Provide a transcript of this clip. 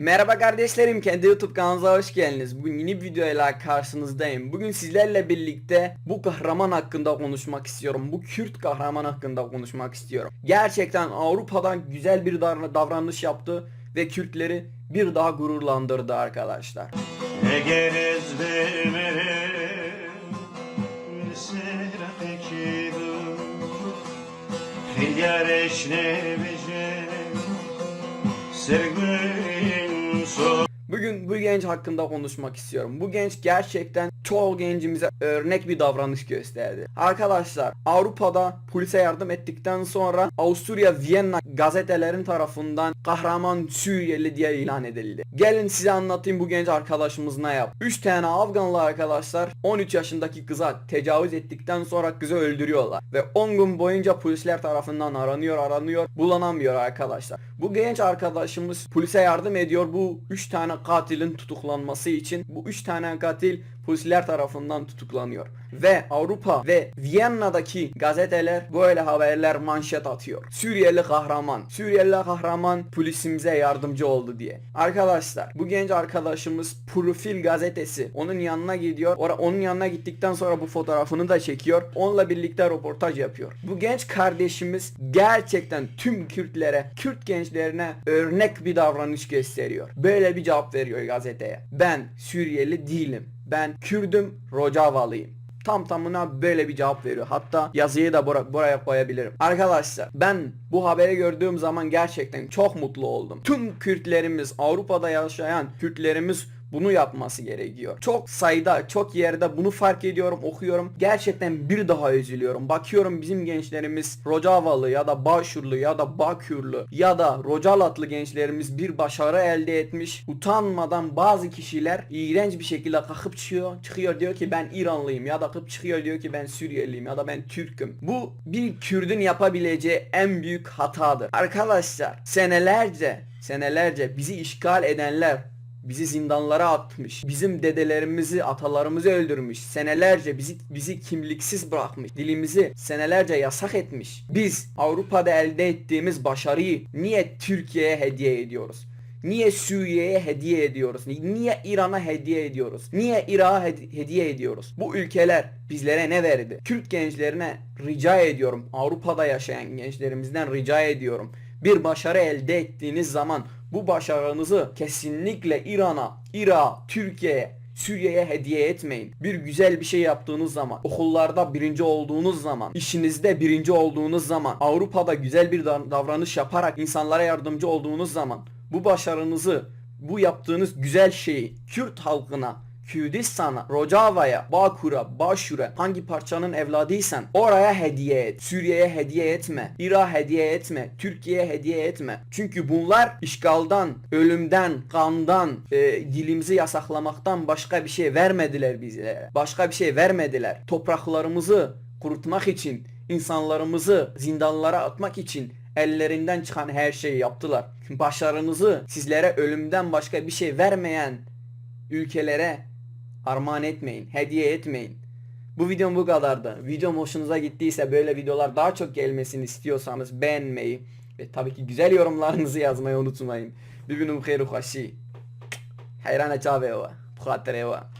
Merhaba kardeşlerim, kendi YouTube kanalınıza hoş geldiniz. Bugün yeni videoyla karşınızdayım. Bugün sizlerle birlikte bu kahraman hakkında konuşmak istiyorum. Bu Kürt kahraman hakkında konuşmak istiyorum. Gerçekten Avrupa'dan güzel bir davranış yaptı ve Kürtleri bir daha gururlandırdı arkadaşlar. Filyar eşne becerem Sevgin son Bugün bu genç hakkında konuşmak istiyorum. Bu genç gerçekten çoğu gencimize örnek bir davranış gösterdi. Arkadaşlar Avrupa'da polise yardım ettikten sonra Avusturya Viyana gazetelerin tarafından kahraman Suriyeli diye ilan edildi. Gelin size anlatayım bu genç arkadaşımız ne yap. 3 tane Afganlı arkadaşlar 13 yaşındaki kıza tecavüz ettikten sonra kızı öldürüyorlar. Ve 10 gün boyunca polisler tarafından aranıyor aranıyor bulanamıyor arkadaşlar. Bu genç arkadaşımız polise yardım ediyor bu 3 tane katilin tutuklanması için. Bu 3 tane katil polisler tarafından tutuklanıyor. Ve Avrupa ve Viyana'daki gazeteler böyle haberler manşet atıyor. Suriyeli kahraman, Suriyeli kahraman polisimize yardımcı oldu diye. Arkadaşlar bu genç arkadaşımız Profil gazetesi onun yanına gidiyor. Onun yanına gittikten sonra bu fotoğrafını da çekiyor. Onunla birlikte röportaj yapıyor. Bu genç kardeşimiz gerçekten tüm Kürtlere, Kürt gençlerine örnek bir davranış gösteriyor. Böyle bir cevap veriyor gazeteye. Ben Suriyeli değilim. Ben Kürdüm, Rocavalıyım. Tam tamına böyle bir cevap veriyor. Hatta yazıyı da bura- buraya koyabilirim. Arkadaşlar ben bu haberi gördüğüm zaman gerçekten çok mutlu oldum. Tüm Kürtlerimiz, Avrupa'da yaşayan Kürtlerimiz bunu yapması gerekiyor. Çok sayıda, çok yerde bunu fark ediyorum, okuyorum. Gerçekten bir daha üzülüyorum. Bakıyorum bizim gençlerimiz Rojavalı ya da Başurlu ya da Bakürlü ya da Rocalatlı gençlerimiz bir başarı elde etmiş. Utanmadan bazı kişiler iğrenç bir şekilde kalkıp çıkıyor. Çıkıyor diyor ki ben İranlıyım ya da kalkıp çıkıyor diyor ki ben Suriyeliyim ya da ben Türk'üm. Bu bir Kürdün yapabileceği en büyük hatadır. Arkadaşlar senelerce senelerce bizi işgal edenler bizi zindanlara atmış. Bizim dedelerimizi, atalarımızı öldürmüş. Senelerce bizi bizi kimliksiz bırakmış. Dilimizi senelerce yasak etmiş. Biz Avrupa'da elde ettiğimiz başarıyı niye Türkiye'ye hediye ediyoruz? Niye Suriye'ye hediye ediyoruz? Niye İran'a hediye ediyoruz? Niye Irak'a hedi- hediye ediyoruz? Bu ülkeler bizlere ne verdi? Kürt gençlerine rica ediyorum. Avrupa'da yaşayan gençlerimizden rica ediyorum. Bir başarı elde ettiğiniz zaman bu başarınızı kesinlikle İran'a, Irak'a, Türkiye'ye, Suriye'ye hediye etmeyin. Bir güzel bir şey yaptığınız zaman, okullarda birinci olduğunuz zaman, işinizde birinci olduğunuz zaman, Avrupa'da güzel bir da- davranış yaparak insanlara yardımcı olduğunuz zaman bu başarınızı, bu yaptığınız güzel şeyi Kürt halkına, Kürdistan'a, Rojava'ya, Bakur'a, Başur'a hangi parçanın evladıysan oraya hediye et. Suriye'ye hediye etme. Irak'a hediye etme. Türkiye'ye hediye etme. Çünkü bunlar işgaldan, ölümden, kandan, e, dilimizi yasaklamaktan başka bir şey vermediler bize. Başka bir şey vermediler. Topraklarımızı kurutmak için, insanlarımızı zindanlara atmak için ellerinden çıkan her şeyi yaptılar. Başarınızı sizlere ölümden başka bir şey vermeyen ülkelere armağan etmeyin, hediye etmeyin. Bu videom bu kadardı. Videom hoşunuza gittiyse böyle videolar daha çok gelmesini istiyorsanız beğenmeyi ve tabii ki güzel yorumlarınızı yazmayı unutmayın. Bir günüm khairu khashi. Hayrana çaveva. Bu